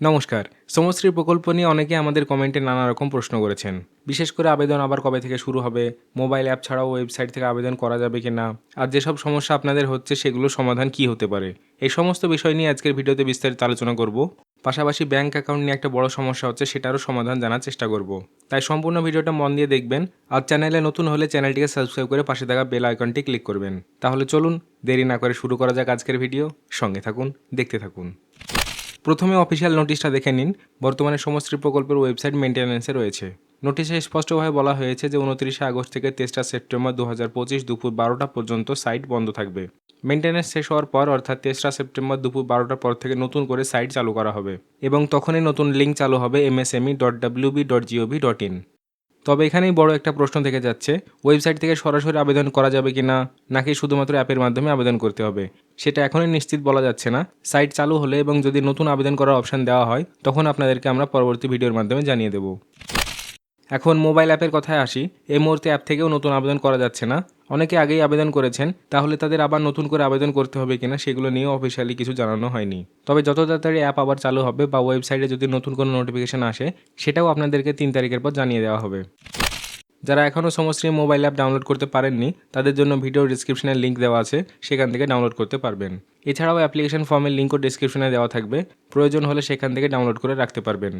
নমস্কার। সমশ্রী প্রকল্প নিয়ে অনেকে আমাদের কমেন্টে নানা রকম প্রশ্ন করেছেন। বিশেষ করে আবেদন আবার কবে থেকে শুরু হবে? মোবাইল অ্যাপ ছাড়াও ওয়েবসাইট থেকে আবেদন করা যাবে কি না আর যেসব সমস্যা আপনাদের হচ্ছে, সেগুলোর সমাধান কি হতে পারে? এই সমস্ত বিষয় নিয়ে আজকের ভিডিওতে বিস্তারিত আলোচনা করব। পাশাপাশি ব্যাংক অ্যাকাউন্ট নিয়ে একটা বড় সমস্যা হচ্ছে, সেটারও সমাধান জানার চেষ্টা করব। তাই সম্পূর্ণ ভিডিওটা মন দিয়ে দেখবেন। আর চ্যানেলে নতুন হলে চ্যানেলটিকে সাবস্ক্রাইব করে পাশে থাকা বেল আইকনটি ক্লিক করবেন। তাহলে চলুন, দেরি না করে শুরু করা যাক আজকের ভিডিও। সঙ্গে থাকুন, দেখতে থাকুন। প্রথমে অফিসিয়াল নোটিশটা দেখে নিন। বর্তমানে সমশ্রী প্রকল্পের ওয়েবসাইট মেনটেন্যান্সে রয়েছে। নোটিশে স্পষ্টভাবে বলা হয়েছে যে উনত্রিশে আগস্ট থেকে তেসরা সেপ্টেম্বর দু হাজার পঁচিশ দুপুর বারোটা পর্যন্ত সাইট বন্ধ থাকবে। মেনটেন্যান্স শেষ হওয়ার পর, অর্থাৎ তেসরা সেপ্টেম্বর দুপুর বারোটার পর থেকে নতুন করে সাইট চালু করা হবে। এবং তখনই নতুন লিঙ্ক চালু হবে MSME dot WB dot GOV dot in তবে এখানেই বড় একটা প্রশ্ন থেকে যাচ্ছে, ওয়েবসাইট থেকে সরাসরি আবেদন করা যাবে কি না নাকি শুধুমাত্র অ্যাপের মাধ্যমে আবেদন করতে হবে, সেটা এখনই নিশ্চিত বলা যাচ্ছে না। সাইট চালু হলে এবং যদি নতুন আবেদন করার অপশান দেওয়া হয়, তখন আপনাদেরকে আমরা পরবর্তী ভিডিওর মাধ্যমে জানিয়ে দেবো। এখন মোবাইল অ্যাপের কথায় আসি, এই মুহূর্তে অ্যাপ থেকেও নতুন আবেদন করা যাচ্ছে না। অনেকে আগেই আবেদন করেছেন, তাহলে তাদের আবার নতুন করে আবেদন করতে হবে কিনা সেগুলো নিয়েও অফিসিয়ালি কিছু জানানো হয়নি। তবে যত তাড়াতাড়ি অ্যাপ আবার চালু হবে বা ওয়েবসাইটে যদি নতুন কোনো নোটিফিকেশান আসে, সেটাও আপনাদেরকে তিন তারিখের পর জানিয়ে দেওয়া হবে। যারা এখনও সমশ্রী মোবাইল অ্যাপ ডাউনলোড করতে পারেননি, তাদের জন্য ভিডিও ডিসক্রিপশনের লিঙ্ক দেওয়া আছে, সেখান থেকে ডাউনলোড করতে পারবেন। এছাড়াও অ্যাপ্লিকেশন ফর্মের লিঙ্কও ডিসক্রিপশনে দেওয়া থাকবে। প্রয়োজন হলে সেখান থেকে ডাউনলোড করে রাখতে পারবেন।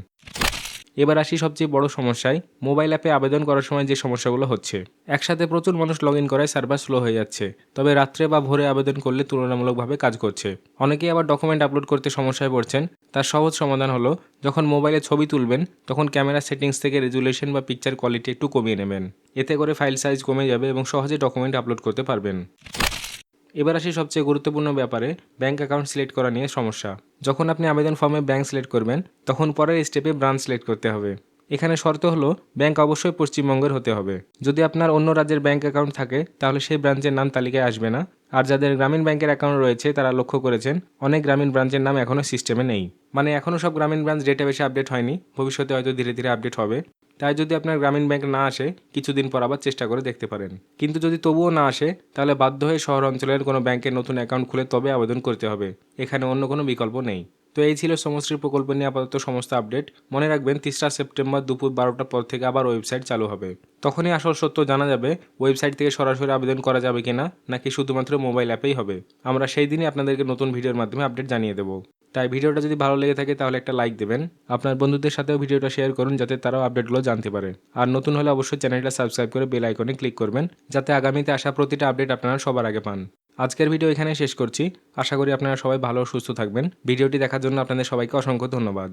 এবার আসি সবচেয়ে বড় সমস্যায়। মোবাইল অ্যাপে আবেদন করার সময় যে সমস্যাগুলো হচ্ছে। একসাথে প্রচুর মানুষ লগ ইন করায় সার্ভার স্লো হয়ে যাচ্ছে। তবে রাত্রে বা ভোরে আবেদন করলে তুলনামূলকভাবে কাজ করছে। অনেকেই আবার ডকুমেন্ট আপলোড করতে সমস্যায় পড়ছেন। তার সহজ সমাধান হলো, যখন মোবাইলে ছবি তুলবেন, তখন ক্যামেরা সেটিংস থেকে রেজুলেশন বা পিকচার কোয়ালিটি একটু কমিয়ে নেবেন। এতে করে ফাইল সাইজ কমে যাবে এবং সহজে ডকুমেন্ট আপলোড করতে পারবেন। এবার আসি সবচেয়ে গুরুত্বপূর্ণ ব্যাপারে ব্যাঙ্ক অ্যাকাউন্ট সিলেক্ট করা নিয়ে সমস্যা। যখন আপনি আবেদন ফর্মে ব্যাঙ্ক সিলেক্ট করবেন, তখন পরের স্টেপে ব্রাঞ্চ সিলেক্ট করতে হবে। এখানে শর্ত হলো ব্যাংক অবশ্যই পশ্চিমবঙ্গের হতে হবে। যদি আপনার অন্য রাজ্যের ব্যাংক অ্যাকাউন্ট থাকে, তাহলে সেই ব্রাঞ্চের নাম তালিকায় আসবে না। আর যাদের গ্রামীণ ব্যাংকের অ্যাকাউন্ট রয়েছে, তারা লক্ষ্য করেছেন, অনেক গ্রামীণ ব্রাঞ্চের নাম এখনও সিস্টেমে নেই। মানে এখনও সব গ্রামীণ ব্রাঞ্চ ডেটাবেসে আপডেট হয়নি, ভবিষ্যতে হয়তো ধীরে ধীরে আপডেট হবে। তাই যদি আপনার গ্রামীণ ব্যাংক না আসে, কিছুদিন পর আবার চেষ্টা করে দেখতে পারেন। কিন্তু যদি তবুও না আসে, তাহলে বাধ্য হয়ে শহর অঞ্চলের কোনো ব্যাংকের নতুন অ্যাকাউন্ট খুলে তবে আবেদন করতে হবে। এখানে অন্য কোনো বিকল্প নেই। তো এই ছিল সমশ্রী প্রকল্প নিয়ে আপাতত সমস্ত আপডেট। মনে রাখবেন তিসরা সেপ্টেম্বর দুপুর বারোটার পর থেকে আবার ওয়েবসাইট চালু হবে। তখনই আসল সত্য জানা যাবে, ওয়েবসাইট থেকে সরাসরি আবেদন করা যাবে কিনা, নাকি শুধুমাত্র মোবাইল অ্যাপেই হবে। আমরা সেই দিনই আপনাদেরকে নতুন ভিডিওর মাধ্যমে আপডেট জানিয়ে দেবো। তাই ভিডিওটা যদি ভালো লেগে থাকে তাহলে একটা লাইক দেবেন। আপনার বন্ধুদের সাথেও ভিডিওটা শেয়ার করুন যাতে তারাও আপডেটগুলো জানতে পারে। আর নতুন হলে অবশ্যই চ্যানেলটা সাবস্ক্রাইব করে বেল আইকনে ক্লিক করবেন, যাতে আগামীতে আসা প্রতিটা আপডেট আপনারা সবার আগে পান। আজকের ভিডিও এখানে শেষ করছি। আশা করি আপনারা সবাই ভালো সুস্থ থাকবেন। ভিডিওটি দেখার জন্য আপনাদের সবাইকে অসংখ্য ধন্যবাদ।